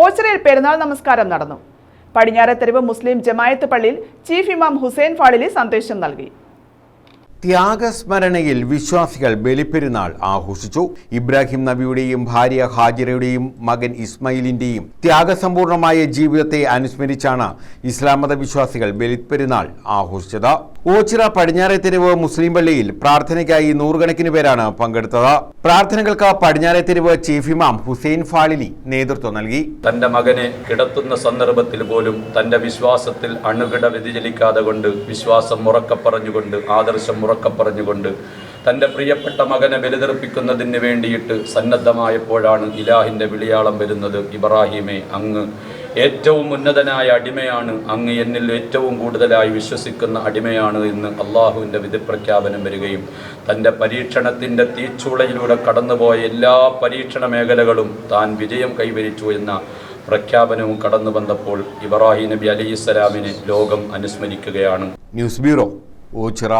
ഓച്ചിറയിൽ പെരുന്നാൾ നമസ്കാരം നടന്നു. പടിഞ്ഞാറത്തെരുവ് മുസ്ലിം ജമായത്ത് പള്ളിയിൽ ചീഫ് ഇമാം ഹുസൈൻ ഫാളിലി സന്ദേശം നൽകി. ത്യാഗസ്മരണയിൽ വിശ്വാസികൾ ബലിപ്പെരുന്നാൾ ആഘോഷിച്ചു. ഇബ്രാഹിം നബിയുടെയും ഭാര്യ ഹാജിറയുടെയും മകൻ ഇസ്മയിലിന്റെയും ത്യാഗസമ്പൂർണമായ ജീവിതത്തെ അനുസ്മരിച്ചാണ് ഇസ്ലാം മത വിശ്വാസികൾ ബലിപ്പെരുന്നാൾ ആഘോഷിച്ചത്. ഓച്ചിറ പടിഞ്ഞാറെത്തെരുവ് മുസ്ലിം പള്ളിയിൽ പ്രാർത്ഥനയ്ക്കായി നൂറുകണക്കിന് പേരാണ് പങ്കെടുത്തത്. പ്രാർത്ഥനകൾക്ക് പടിഞ്ഞാറെത്തെരുവ് ചീഫ് ഇമാം ഹുസൈൻ ഫാളിലി നേതൃത്വം നൽകി. തന്റെ മകനെ കിടത്തുന്ന സന്ദർഭത്തിൽ പോലും തന്റെ വിശ്വാസത്തിൽ അണുകിട വ്യതിചലിക്കാതെ കൊണ്ട് വിശ്വാസം മുറക്ക പറഞ്ഞുകൊണ്ട് ആദർശം മുറക്ക പറഞ്ഞുകൊണ്ട് തന്റെ പ്രിയപ്പെട്ട മകനെ ബലിതർപ്പിക്കുന്നതിന് വേണ്ടിയിട്ട് സന്നദ്ധമായപ്പോഴാണ് ഇലാഹിന്റെ വിളിയാളം വരുന്നത് ഇബ്രാഹിമെ അങ്ങ്. ഏറ്റവും ഉന്നതനായ അടിമയാണ് അങ്ങ് എന്നിൽ ഏറ്റവും കൂടുതലായി വിശ്വസിക്കുന്ന അടിമയാണ് എന്ന് അള്ളാഹുവിന്റെ വിധിപ്രഖ്യാപനം വരികയും തന്റെ പരീക്ഷണത്തിന്റെ തീച്ചൂളയിലൂടെ കടന്നുപോയ എല്ലാ പരീക്ഷണ മേഖലകളും താൻ വിജയം കൈവരിച്ചു എന്ന പ്രഖ്യാപനവും കടന്നു വന്നപ്പോൾ ഇബ്രാഹിം നബി അലി അലൈഹിസ്സലാമിനെ ലോകം അനുസ്മരിക്കുകയാണ്. News bureau Oachira.